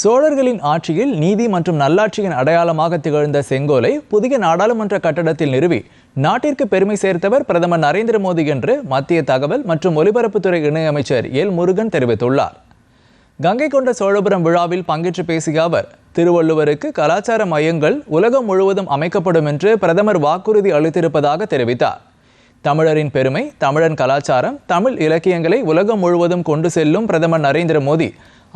சோழர்களின் ஆட்சியில் நீதி மற்றும் நல்லாட்சியின் அடையாளமாக திகழ்ந்த செங்கோலை புதிய நாடாளுமன்ற கட்டடத்தில் நிறுவி நாட்டிற்கு பெருமை சேர்த்தவர் பிரதமர் நரேந்திர மோடி என்று மத்திய தகவல் மற்றும் ஒலிபரப்புத்துறை இணையமைச்சர் எல் முருகன் தெரிவித்துள்ளார். கங்கை கொண்ட சோழபுரம் விழாவில் பங்கேற்று பேசிய அவர் திருவள்ளுவருக்கு கலாச்சார மையங்கள் உலகம் முழுவதும் அமைக்கப்படும் என்று பிரதமர் வாக்குறுதி அளித்திருப்பதாக தெரிவித்தார். தமிழரின் பெருமை தமிழன் கலாச்சாரம் தமிழ் இலக்கியங்களை உலகம் முழுவதும் கொண்டு செல்லும் பிரதமர் நரேந்திர மோடி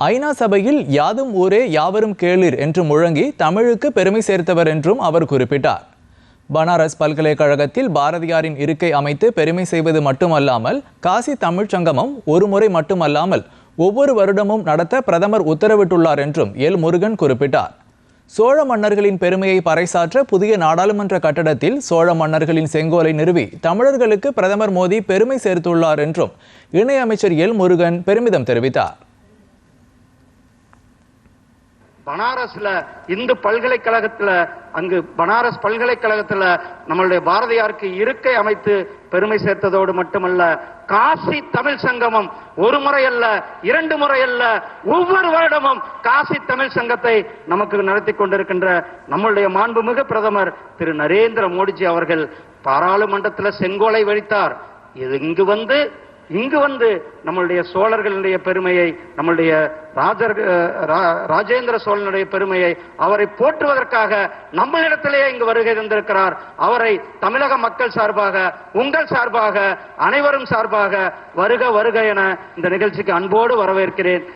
ஐநா சபையில் யாதும் ஊரே யாவரும் கேளிர் என்று முழங்கி தமிழுக்கு பெருமை சேர்த்தவர் என்றும் அவர் குறிப்பிட்டார். பனாரஸ் பல்கலைக்கழகத்தில் பாரதியாரின் இருக்கை அமைத்து பெருமை செய்வது மட்டுமல்லாமல் காசி தமிழ்ச் சங்கமம் ஒருமுறை மட்டுமல்லாமல் ஒவ்வொரு வருடமும் நடத்த பிரதமர் உத்தரவிட்டுள்ளார் என்றும் எல். முருகன் குறிப்பிட்டார். சோழ மன்னர்களின் பெருமையை பறைசாற்ற புதிய நாடாளுமன்ற கட்டடத்தில் சோழ மன்னர்களின் செங்கோலை நிறுவி தமிழர்களுக்கு பிரதமர் மோடி பெருமை சேர்த்துள்ளார் என்றும் இணையமைச்சர் எல். முருகன் பெருமிதம் தெரிவித்தார். பனாரஸ்ல இந்து பல்கலைக்கழகத்துல அங்கு பனாரஸ் பல்கலைக்கழகத்துல நம்மளுடைய பாரதியாருக்கு இருக்கை அமைத்து பெருமை சேர்த்ததோடு மட்டுமல்ல காசி தமிழ் சங்கமம் ஒரு முறை அல்ல இரண்டு முறை அல்ல ஒவ்வொரு வருடமும் காசி தமிழ் சங்கத்தை நமக்கு நடத்தி கொண்டிருக்கின்ற நம்மளுடைய மாண்புமிகு பிரதமர் திரு நரேந்திர மோடிஜி அவர்கள் பாராளுமன்றத்துல செங்கோலை வழித்தார் இது இங்கு வந்து இங்கு வந்து நம்மளுடைய சோழர்களுடைய பெருமையை நம்மளுடைய ராஜர் ராஜேந்திர சோழனுடைய பெருமையை அவரை போற்றுவதற்காக நம்மளிடத்திலேயே இங்கு வருகை தந்திருக்கிறார். அவரை தமிழக மக்கள் சார்பாக உங்கள் சார்பாக அனைவரும் சார்பாக வருக வருக என இந்த நிகழ்ச்சிக்கு அன்போடு வரவேற்கிறேன்.